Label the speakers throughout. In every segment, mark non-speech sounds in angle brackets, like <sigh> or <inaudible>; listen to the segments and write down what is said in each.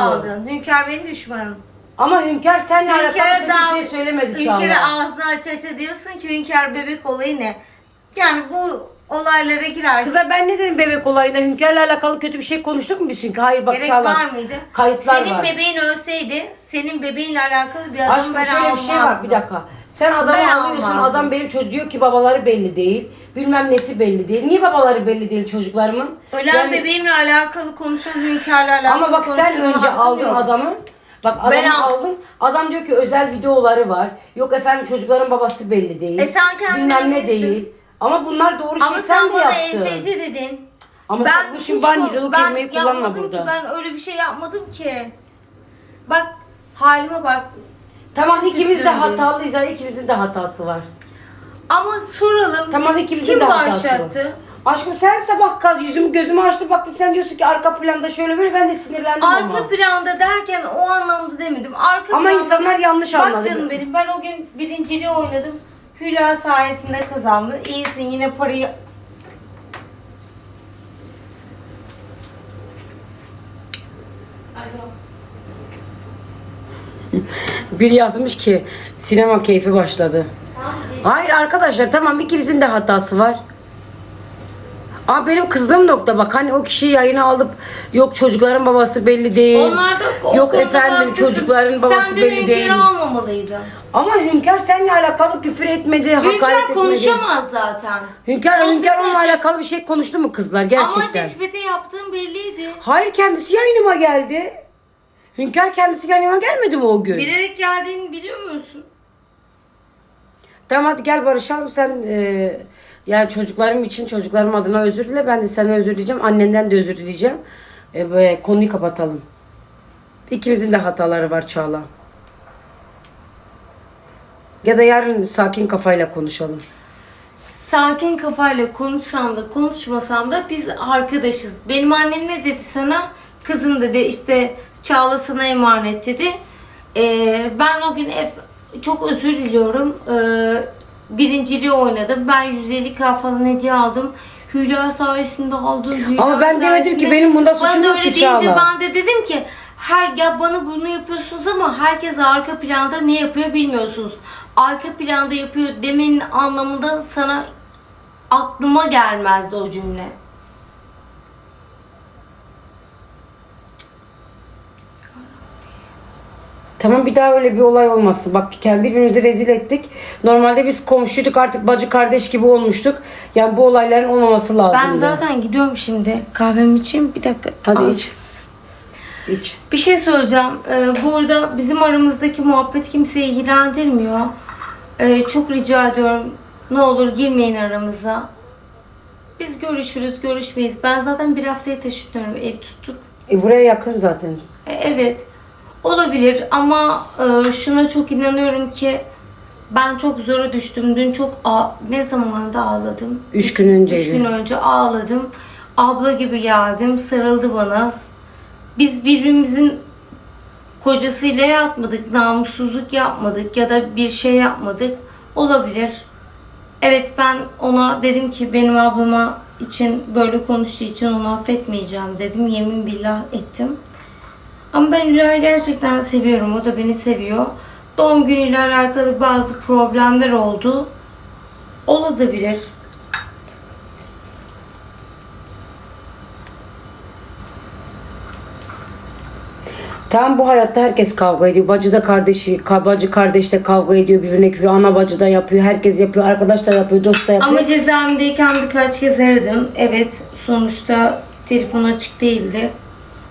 Speaker 1: aldın. Hünkar benim düşmanım.
Speaker 2: Ama Hünkar seninle alakalı
Speaker 1: Hünkara
Speaker 2: bir şey söylemedi Çağla.
Speaker 1: Hünkara ağzını aç aça diyorsun ki Hünkar bebek olayı ne? Yani bu olaylara girersin.
Speaker 2: Kıza ben ne dedim bebek olayına? Hünkâr'la alakalı kötü bir şey konuştuk mu biz Hünkar? Hayır bak
Speaker 1: Gerek
Speaker 2: Çağla.
Speaker 1: var mıydı?
Speaker 2: Kayıtlar
Speaker 1: senin
Speaker 2: var.
Speaker 1: bebeğin ölseydi senin bebeğinle alakalı bir adım
Speaker 2: Aşkım
Speaker 1: ben
Speaker 2: şöyle bir şey var
Speaker 1: almazdım.
Speaker 2: bir dakika. Sen adamı
Speaker 1: Ben
Speaker 2: alıyorsun
Speaker 1: almazdım.
Speaker 2: adam benim çocuğu diyor ki babaları belli değil. Bilmem nesi belli değil. Niye babaları belli değil çocuklarımın?
Speaker 1: Ölen
Speaker 2: Yani-
Speaker 1: bebeğimle alakalı konuşan hünkârla alakalı
Speaker 2: Ama bak sen önce aldın
Speaker 1: yok.
Speaker 2: adamı. Bak adamı
Speaker 1: Ben al-
Speaker 2: aldın. Adam diyor ki özel videoları var. Yok efendim çocukların babası belli değil.
Speaker 1: E sen kendin
Speaker 2: Bilmem ne değil. Ama bunlar doğru şey
Speaker 1: Ama
Speaker 2: sen,
Speaker 1: sen
Speaker 2: de
Speaker 1: bana
Speaker 2: yaptın.
Speaker 1: ESC dedin.
Speaker 2: Ama sen bu şimdi
Speaker 1: ben
Speaker 2: kelimeyi kullanma burada.
Speaker 1: Ki, ben öyle bir şey yapmadım ki. Bak halime bak.
Speaker 2: Tamam
Speaker 1: Çok
Speaker 2: ikimiz de hatalıyız. ha, ikimizin de hatası var.
Speaker 1: Ama soralım.
Speaker 2: Tamam ikimizin
Speaker 1: Kim
Speaker 2: de hatası var.
Speaker 1: başlattı?
Speaker 2: Aşkım sen sabah kal yüzümü gözümü açtı baktım sen diyorsun ki arka planda şöyle böyle ben de sinirlendim
Speaker 1: Arka
Speaker 2: ama.
Speaker 1: planda derken o anlamda demedim. Arka
Speaker 2: Ama
Speaker 1: planda-
Speaker 2: insanlar yanlış
Speaker 1: Bak
Speaker 2: anladı.
Speaker 1: canım benim ben o gün birinciliği oynadım. Hülya sayesinde kazandı. İyisin yine parayı <laughs>
Speaker 2: Bir yazmış ki sinema keyfi başladı. Hayır arkadaşlar tamam ikimizin de hatası var. Ama benim kızdığım nokta bak hani o kişiyi yayına alıp yok çocukların babası belli değil.
Speaker 1: Onlar da o
Speaker 2: yok
Speaker 1: konuda
Speaker 2: efendim
Speaker 1: haklısın.
Speaker 2: çocukların babası
Speaker 1: Sen de
Speaker 2: belli değil.
Speaker 1: Hünkâr'ı almamalıydın.
Speaker 2: Ama Hünkar seninle alakalı küfür etmedi, hakaret etmedi.
Speaker 1: konuşamaz zaten.
Speaker 2: Hünkar,
Speaker 1: O
Speaker 2: Hünkar onunla alakalı bir şey konuştu mu kızlar gerçekten?
Speaker 1: Ama nispete yaptığın belliydi.
Speaker 2: Hayır kendisi yayınıma geldi. Hünkar kendisi yayınıma gelmedi mi o gün?
Speaker 1: Bilerek geldiğini biliyor musun?
Speaker 2: Tamam hadi gel barışalım sen e, yani çocuklarım için çocuklarım adına özür dile. Ben de sana özür dileyeceğim. Annenden de özür dileyeceğim. E, ve konuyu kapatalım. İkimizin de hataları var Çağla. Ya da yarın sakin kafayla konuşalım.
Speaker 1: Sakin kafayla konuşsam da konuşmasam da biz arkadaşız. Benim annem ne dedi sana? Kızım dedi işte Çağla sana emanet dedi. Ee, ben o gün ev, çok özür diliyorum. Ee, birinciliği oynadım. Ben 150k falan hediye aldım. Hülya sayesinde aldım. Hülya
Speaker 2: Ama ben demedim ki
Speaker 1: sayesinde-
Speaker 2: benim bunda suçum
Speaker 1: Bana da
Speaker 2: yok
Speaker 1: öyle
Speaker 2: ki
Speaker 1: deyince
Speaker 2: Çağla.
Speaker 1: ben de dedim ki her ya bana bunu yapıyorsunuz ama herkes arka planda ne yapıyor bilmiyorsunuz. Arka planda yapıyor demenin anlamında sana aklıma gelmezdi o cümle.
Speaker 2: Tamam bir daha öyle bir olay olmasın. Bak kendi birbirimizi rezil ettik. Normalde biz komşuyduk artık bacı kardeş gibi olmuştuk. Yani bu olayların olmaması lazım.
Speaker 1: Ben zaten gidiyorum şimdi. Kahvemi içeyim bir dakika.
Speaker 2: Hadi iç. İç.
Speaker 1: Bir şey söyleyeceğim. Ee, burada bizim aramızdaki muhabbet kimseyi ilgilendirmiyor. Ee, çok rica ediyorum. Ne olur girmeyin aramıza. Biz görüşürüz, görüşmeyiz. Ben zaten bir haftaya taşınıyorum. Ev tuttuk.
Speaker 2: E buraya yakın zaten.
Speaker 1: E, Evet. Olabilir ama e, şuna çok inanıyorum ki ben çok zora düştüm. Dün çok ne zamanda ağladım?
Speaker 2: Üç gün önceydi.
Speaker 1: Üç gün önce ağladım. Abla gibi geldim. Sarıldı bana. Biz birbirimizin kocasıyla yatmadık. Namussuzluk yapmadık ya da bir şey yapmadık. Olabilir. Evet ben ona dedim ki benim ablama için böyle konuştuğu için onu affetmeyeceğim dedim. Yemin billah ettim. Ama ben Hülya'yı gerçekten seviyorum. O da beni seviyor. Doğum günüyle alakalı bazı problemler oldu. Olabilir.
Speaker 2: Tam bu hayatta herkes kavga ediyor. Bacı da kardeşi, ka- bacı kardeş de kavga ediyor birbirine küfür. Ana bacı da yapıyor. Herkes yapıyor. Arkadaş da yapıyor. Dost da yapıyor.
Speaker 1: Ama cezaevindeyken birkaç kez aradım. Evet sonuçta telefon açık değildi.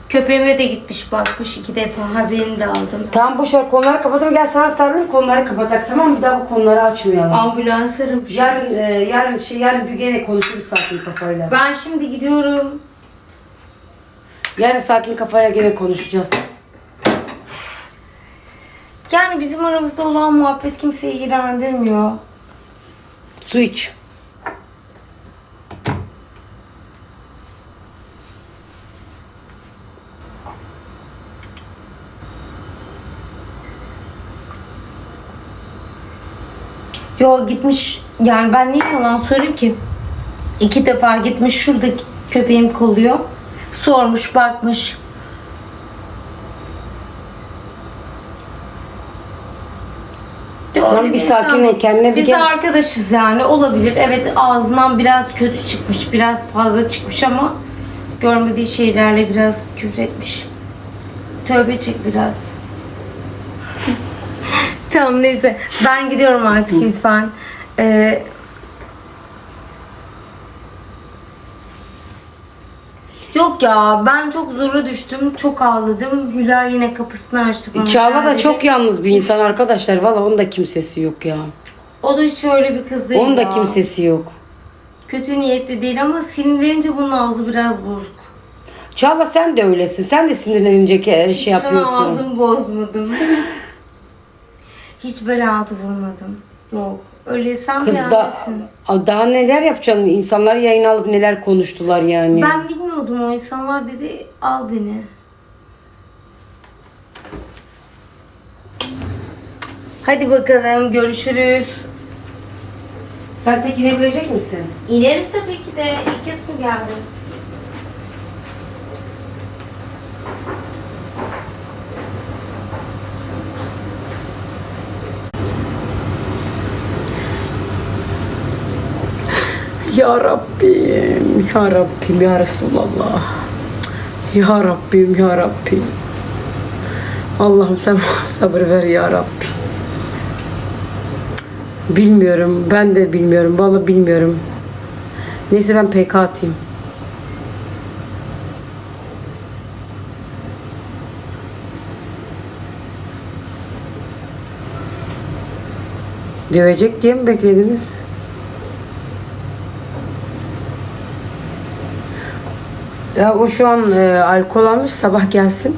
Speaker 1: Köpeğime de gitmiş bakmış iki defa haberini de aldım.
Speaker 2: Tamam boş ver konuları kapatalım. Gel sana sarılayım konuları kapatak tamam mı? Bir daha bu konuları açmayalım.
Speaker 1: Ambulans aramış.
Speaker 2: Yarın e, yarın şey yarın gene konuşuruz sakin kafayla.
Speaker 1: Ben şimdi gidiyorum.
Speaker 2: Yarın sakin kafayla gene konuşacağız.
Speaker 1: Yani bizim aramızda olan muhabbet kimseyi ilgilendirmiyor.
Speaker 2: Su iç.
Speaker 1: Yo gitmiş yani ben niye yalan söyleyeyim ki? İki defa gitmiş şurada köpeğim koluyor. Sormuş bakmış.
Speaker 2: Öyle bir sakin ol kendine bir
Speaker 1: Biz de arkadaşız yani olabilir. Evet ağzından biraz kötü çıkmış, biraz fazla çıkmış ama görmediği şeylerle biraz küfretmiş. Tövbe çek biraz tamam neyse ben gidiyorum artık lütfen. Ee, Yok ya ben çok zora düştüm. Çok ağladım. Hülya yine kapısını açtı bana.
Speaker 2: Çağla da
Speaker 1: Geldi.
Speaker 2: çok yalnız bir insan arkadaşlar. Valla onun da kimsesi yok ya.
Speaker 1: O da hiç öyle bir kız değil
Speaker 2: Onun da
Speaker 1: ya.
Speaker 2: kimsesi yok.
Speaker 1: Kötü niyetli değil ama sinirlenince bunun ağzı biraz bozuk.
Speaker 2: Çağla sen de öylesin. Sen de sinirlenince ki
Speaker 1: Hiç
Speaker 2: şey
Speaker 1: sana
Speaker 2: yapıyorsun.
Speaker 1: ağzımı bozmadım. <laughs> Hiç beladı vurmadım. Yok. Öyleysem
Speaker 2: Kız da
Speaker 1: beğenmesin.
Speaker 2: Daha neler yapacaksın? İnsanlar yayın alıp neler konuştular yani.
Speaker 1: Ben bilmiyordum o insanlar dedi al beni. Hadi bakalım görüşürüz.
Speaker 2: Sen tek inebilecek misin?
Speaker 1: İnerim tabii ki de. İlk kez mi geldim?
Speaker 2: Ya Rabbim, Ya Rabbim, Ya Resulallah. Ya Rabbim, Ya Rabbim. Allah'ım sen sabır ver Ya Rabbi. Bilmiyorum, ben de bilmiyorum. Vallahi bilmiyorum. Neyse ben PK atayım. Dövecek diye mi beklediniz? Ya o şu an e, alkol almış sabah gelsin.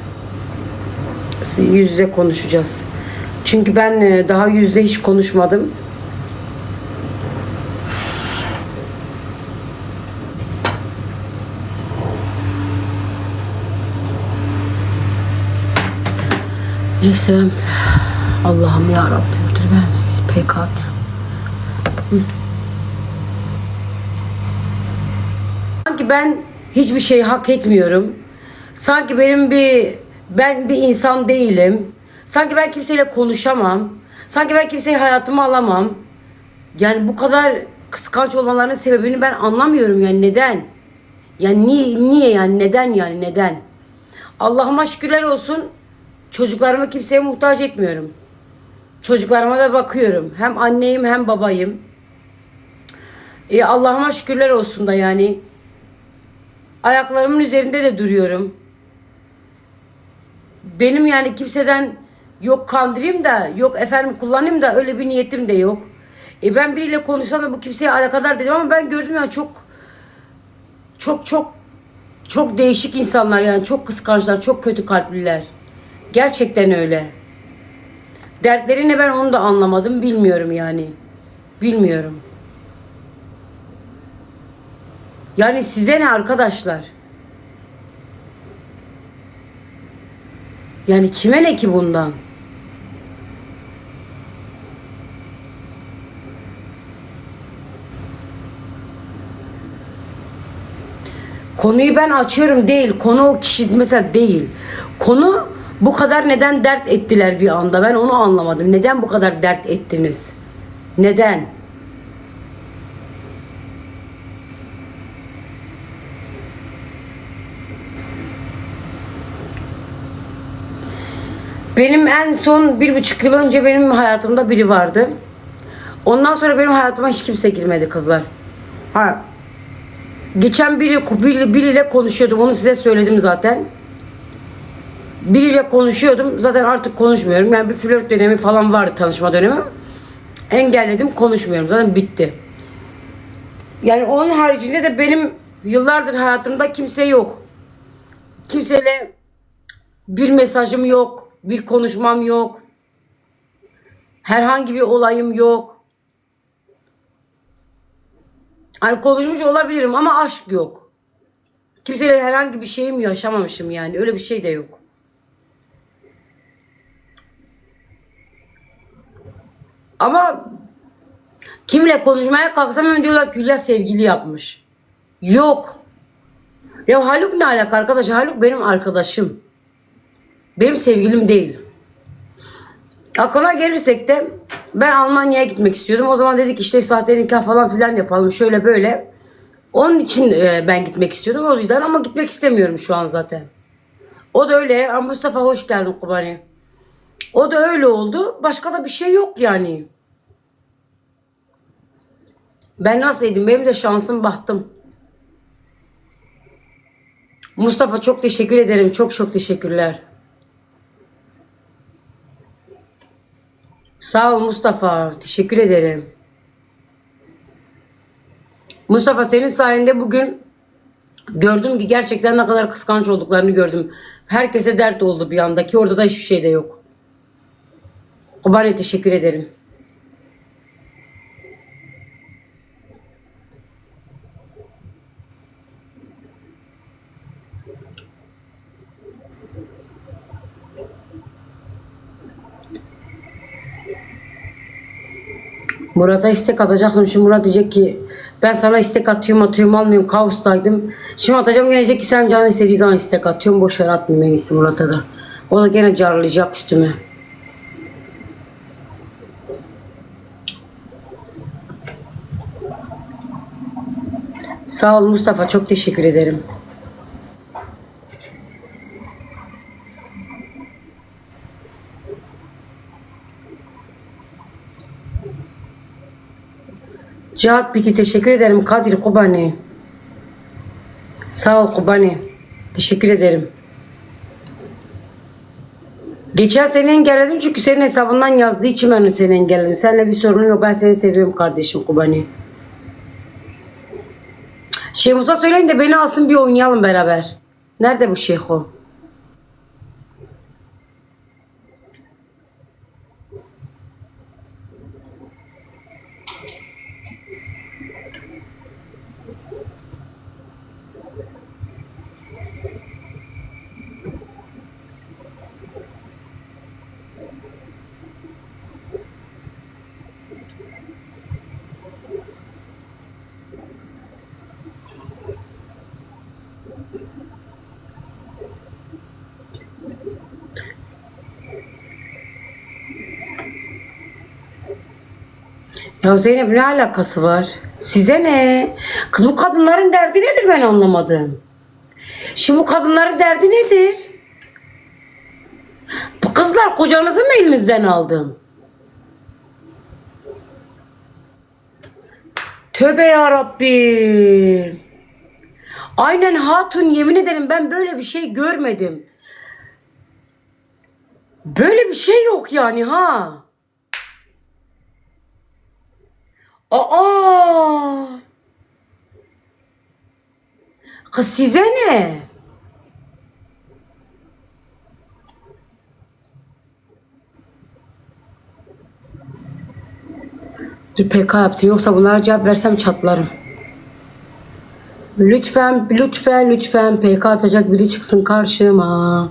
Speaker 2: Yüz yüze konuşacağız. Çünkü ben e, daha yüzde hiç konuşmadım. Neyse Allah'ım ya Rabbim dur ben pek at. Sanki ben hiçbir şey hak etmiyorum. Sanki benim bir ben bir insan değilim. Sanki ben kimseyle konuşamam. Sanki ben kimseyi hayatıma alamam. Yani bu kadar kıskanç olmalarının sebebini ben anlamıyorum yani neden? Yani niye, niye yani neden yani neden? Allah'ıma şükürler olsun çocuklarımı kimseye muhtaç etmiyorum. Çocuklarıma da bakıyorum. Hem anneyim hem babayım. E, Allah'ıma şükürler olsun da yani. Ayaklarımın üzerinde de duruyorum. Benim yani kimseden yok kandırayım da yok efendim kullanayım da öyle bir niyetim de yok. E ben biriyle konuşsam da bu kimseye alakadar dedim ama ben gördüm ya çok çok çok çok değişik insanlar yani çok kıskançlar, çok kötü kalpliler. Gerçekten öyle. Dertleri ne ben onu da anlamadım bilmiyorum yani. Bilmiyorum. Yani size ne arkadaşlar? Yani kime ne ki bundan? Konuyu ben açıyorum değil. Konu o kişi mesela değil. Konu bu kadar neden dert ettiler bir anda? Ben onu anlamadım. Neden bu kadar dert ettiniz? Neden? Benim en son bir buçuk yıl önce benim hayatımda biri vardı. Ondan sonra benim hayatıma hiç kimse girmedi kızlar. Ha. Geçen biri, biri, biriyle konuşuyordum. Onu size söyledim zaten. Biriyle konuşuyordum. Zaten artık konuşmuyorum. Yani bir flört dönemi falan vardı tanışma dönemi. Engelledim konuşmuyorum. Zaten bitti. Yani onun haricinde de benim yıllardır hayatımda kimse yok. Kimseyle bir mesajım yok. Bir konuşmam yok. Herhangi bir olayım yok. Hani konuşmuş olabilirim ama aşk yok. Kimseyle herhangi bir şeyim yaşamamışım yani. Öyle bir şey de yok. Ama kimle konuşmaya kalksam hemen diyorlar ki Hülya sevgili yapmış. Yok. Ya Haluk ne alaka arkadaş? Haluk benim arkadaşım. Benim sevgilim değil. Aklına gelirsek de Ben Almanya'ya gitmek istiyordum. O zaman dedik işte sahte nikah falan filan yapalım şöyle böyle. Onun için e, ben gitmek istiyordum o yüzden ama gitmek istemiyorum şu an zaten. O da öyle. Mustafa hoş geldin Kubani. O da öyle oldu. Başka da bir şey yok yani. Ben nasılydım? Benim de şansım bahtım. Mustafa çok teşekkür ederim. Çok çok teşekkürler. Sağ ol Mustafa. Teşekkür ederim. Mustafa senin sayende bugün gördüm ki gerçekten ne kadar kıskanç olduklarını gördüm. Herkese dert oldu bir anda ki orada da hiçbir şey de yok. Kubani teşekkür ederim. Murat'a istek atacaktım. Şimdi Murat diyecek ki ben sana istek atıyorum atıyorum almıyorum kaostaydım. Şimdi atacağım gelecek ki sen canı istediği zaman istek atıyorum. Boş ver atmayayım en iyisi Murat'a da. O da gene carlayacak üstüme. Sağ ol Mustafa çok teşekkür ederim. Cihat Biti teşekkür ederim. Kadir Kubani. Sağ ol Kubani. Teşekkür ederim. Geçen seni engelledim çünkü senin hesabından yazdığı için ben seni engelledim. Seninle bir sorunum yok. Ben seni seviyorum kardeşim Kubani. Şeyh Musa söyleyin de beni alsın bir oynayalım beraber. Nerede bu Şeyho? Ya Zeynep ne alakası var? Size ne? Kız bu kadınların derdi nedir ben anlamadım. Şimdi bu kadınların derdi nedir? Bu kızlar kocanızı mı elinizden aldım? Tövbe ya Rabbim. Aynen hatun yemin ederim ben böyle bir şey görmedim. Böyle bir şey yok yani ha. Aa! Kız size ne? PK yaptım yoksa bunlara cevap versem çatlarım. Lütfen, lütfen, lütfen PK atacak biri çıksın karşıma.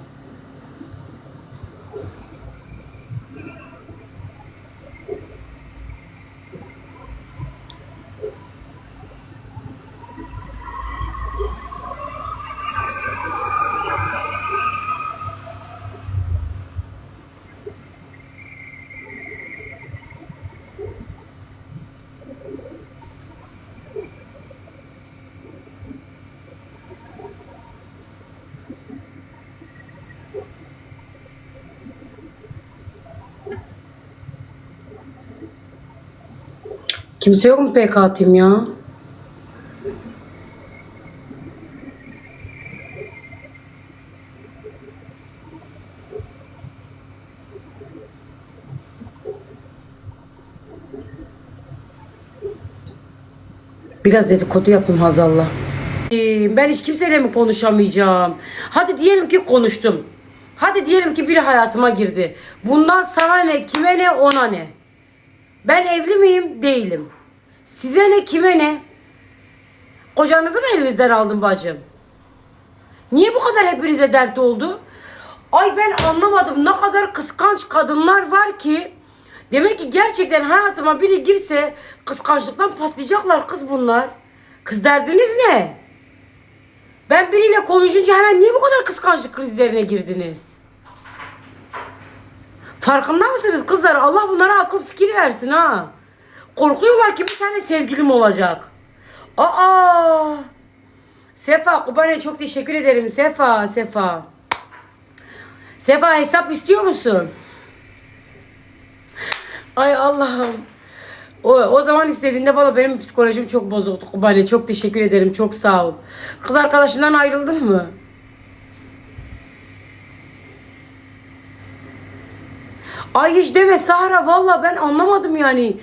Speaker 2: Kimse yok mu PK atayım ya? Biraz dedikodu yaptım Hazal'la. Ee, Ben hiç kimseyle mi konuşamayacağım? Hadi diyelim ki konuştum. Hadi diyelim ki biri hayatıma girdi. Bundan sana ne, kime ne, ona ne? Ben evli miyim? Değilim. Size ne, kime ne? Kocanızı mı elinizden aldın bacım? Niye bu kadar hepinize dert oldu? Ay ben anlamadım. Ne kadar kıskanç kadınlar var ki. Demek ki gerçekten hayatıma biri girse kıskançlıktan patlayacaklar kız bunlar. Kız derdiniz ne? Ben biriyle konuşunca hemen niye bu kadar kıskançlık krizlerine girdiniz? Farkında mısınız kızlar? Allah bunlara akıl fikir versin ha. Korkuyorlar ki bir tane sevgilim olacak. Aa! Sefa Kubane çok teşekkür ederim. Sefa, Sefa. Sefa hesap istiyor musun? Ay Allah'ım. O, o zaman istediğinde valla benim psikolojim çok bozuktu Kubane. Çok teşekkür ederim. Çok sağ ol. Kız arkadaşından ayrıldın mı? Ay hiç deme Sahra valla ben anlamadım yani.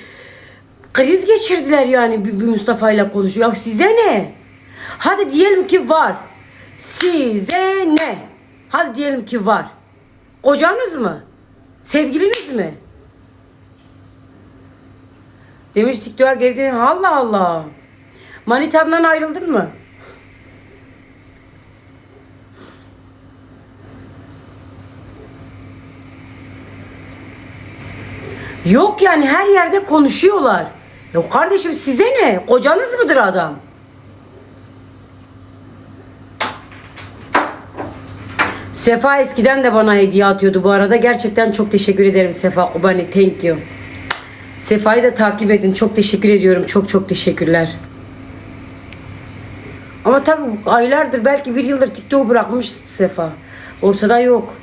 Speaker 2: Kriz geçirdiler yani bir, Mustafa ile konuşuyor. Ya size ne? Hadi diyelim ki var. Size ne? Hadi diyelim ki var. Kocanız mı? Sevgiliniz mi? Demiş TikTok'a geri. Allah Allah. Manitandan ayrıldın mı? Yok yani her yerde konuşuyorlar. Ya kardeşim size ne? Kocanız mıdır adam? Sefa eskiden de bana hediye atıyordu bu arada. Gerçekten çok teşekkür ederim Sefa Kubani. Thank you. Sefa'yı da takip edin. Çok teşekkür ediyorum. Çok çok teşekkürler. Ama tabii aylardır belki bir yıldır TikTok'u bırakmış Sefa. Ortada yok.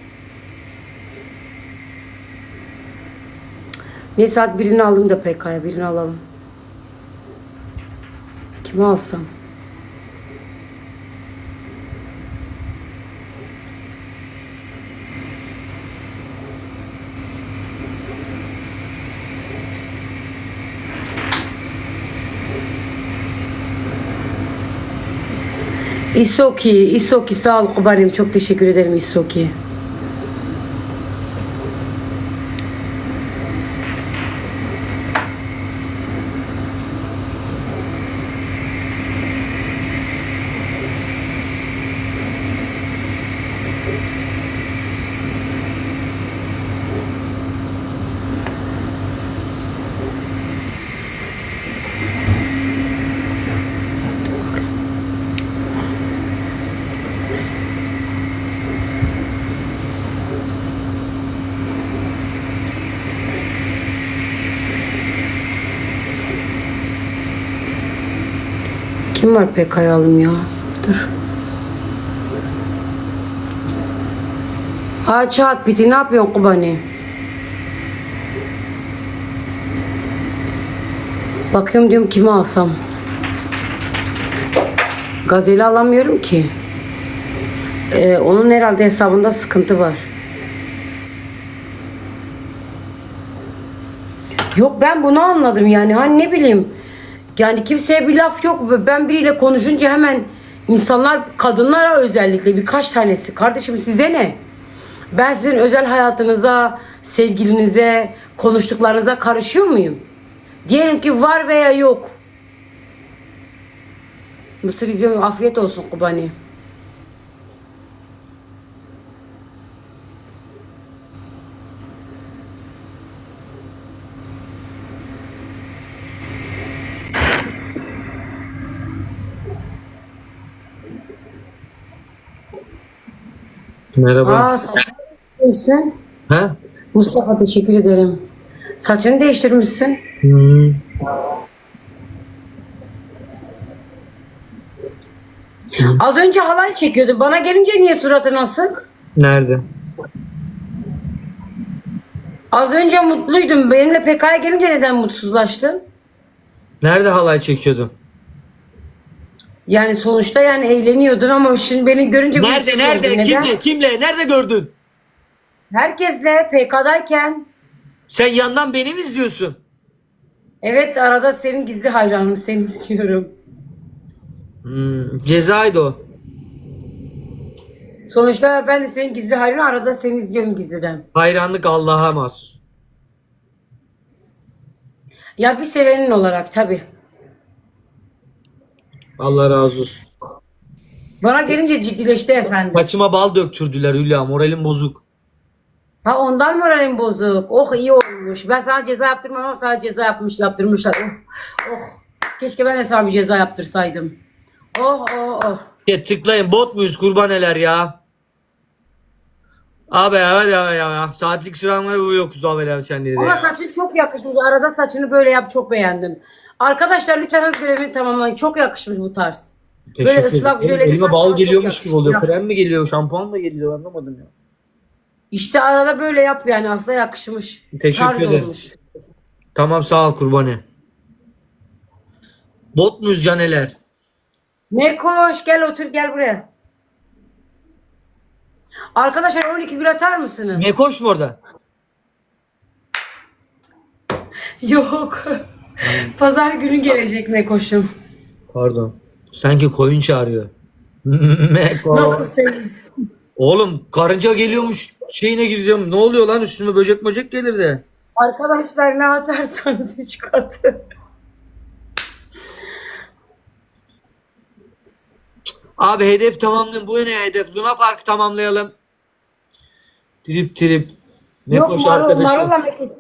Speaker 2: Neyse hadi birini aldım da PK'ya birini alalım. Kimi alsam? Isoki, Isoki sağ ol Kubanim. Çok teşekkür ederim Isoki. Kim var PK'ya alım ya? Dur. Ha çat biti ne yapıyorsun Kubani? Bakıyorum diyorum kimi alsam. Gazeli alamıyorum ki. Ee, onun herhalde hesabında sıkıntı var. Yok ben bunu anladım yani hani ne bileyim. Yani kimseye bir laf yok. Ben biriyle konuşunca hemen insanlar kadınlara özellikle birkaç tanesi. Kardeşim size ne? Ben sizin özel hayatınıza, sevgilinize, konuştuklarınıza karışıyor muyum? Diyelim ki var veya yok. Mısır izliyorum. Afiyet olsun Kubani.
Speaker 3: Merhaba.
Speaker 2: Aa saçını değiştirmişsin.
Speaker 3: Ha?
Speaker 2: Mustafa teşekkür ederim. Saçını değiştirmişsin.
Speaker 3: Hmm.
Speaker 2: Az önce halay çekiyordu. Bana gelince niye suratın asık?
Speaker 3: Nerede?
Speaker 2: Az önce mutluydum. Benimle PK'ya gelince neden mutsuzlaştın?
Speaker 3: Nerede halay çekiyordun?
Speaker 2: Yani sonuçta yani eğleniyordun ama şimdi beni görünce
Speaker 3: Nerede nerede?
Speaker 2: Neden?
Speaker 3: Kimle? Kimle? Nerede gördün?
Speaker 2: Herkesle PK'dayken
Speaker 3: Sen yandan beni mi izliyorsun?
Speaker 2: evet arada senin gizli hayranım seni istiyorum.
Speaker 3: Hmm, cezaydı o.
Speaker 2: Sonuçta ben de senin gizli hayranı arada seni izliyorum gizliden.
Speaker 3: Hayranlık Allah'a mahsus.
Speaker 2: Ya bir sevenin olarak tabi.
Speaker 3: Allah razı olsun.
Speaker 2: Bana gelince ciddileşti efendim.
Speaker 3: Saçıma bal döktürdüler Hülya. Moralim bozuk.
Speaker 2: Ha ondan moralim bozuk. Oh iyi olmuş. Ben sana ceza yaptırmam ama sana ceza yapmış yaptırmışlar. Oh, oh. Keşke ben de sana bir ceza yaptırsaydım. Oh oh oh.
Speaker 3: Ya tıklayın bot muyuz kurban eler ya? Abi ya hadi ya ya. Saatlik sıramaya vuruyoruz abi ya kendini de
Speaker 2: Ama
Speaker 3: ya.
Speaker 2: saçın çok yakışmış. Arada saçını böyle yap çok beğendim. Arkadaşlar lütfen öz görevini tamamlayın. Çok yakışmış bu tarz.
Speaker 3: Teşekkür
Speaker 2: Böyle ıslak
Speaker 3: ederim.
Speaker 2: jöle
Speaker 3: Elime bal geliyormuş gibi oluyor. Krem mi geliyor, şampuan mı geliyor anlamadım ya.
Speaker 2: İşte arada böyle yap yani aslında yakışmış.
Speaker 3: Teşekkür
Speaker 2: Tarz
Speaker 3: ederim.
Speaker 2: olmuş.
Speaker 3: Tamam sağ ol kurbanı. Bot muyuz caneler?
Speaker 2: Mekoş gel otur gel buraya. Arkadaşlar 12 gül atar mısınız?
Speaker 3: Ne koş mu orada? <laughs>
Speaker 2: Yok. Pazar günü gelecek Mekoş'um.
Speaker 3: Pardon. Sanki koyun çağırıyor. <laughs> Meko.
Speaker 2: Nasıl sevdim?
Speaker 3: Oğlum karınca geliyormuş şeyine gireceğim. Ne oluyor lan üstüme böcek böcek gelir de.
Speaker 2: Arkadaşlar ne atarsanız 3 katı.
Speaker 3: Abi hedef tamamlayın. Bu ne hedef? Luna Park tamamlayalım. Trip trip. Ne
Speaker 2: Yok Marul,
Speaker 3: arkadaşım.
Speaker 2: Marul'la Mekoş'um.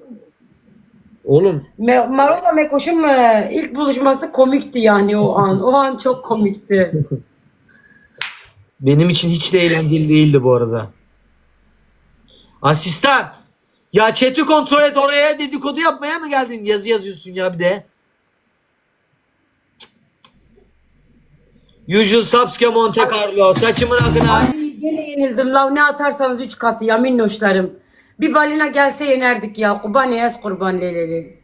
Speaker 3: Oğlum
Speaker 2: Me- Marul'la Mekoş'um e, ilk buluşması komikti yani o an. O an çok komikti.
Speaker 3: benim için hiç de eğlenceli değildi bu arada. Asistan. Ya chat'i kontrol et oraya dedikodu yapmaya mı geldin? Yazı yazıyorsun ya bir de. Usual Subsca Monte Carlo. Saçımın akına.
Speaker 2: Ay, Gene yenildim la ne atarsanız 3 katı ya minnoşlarım. Bir balina gelse yenerdik ya. Kurban eyaz kurban leleli.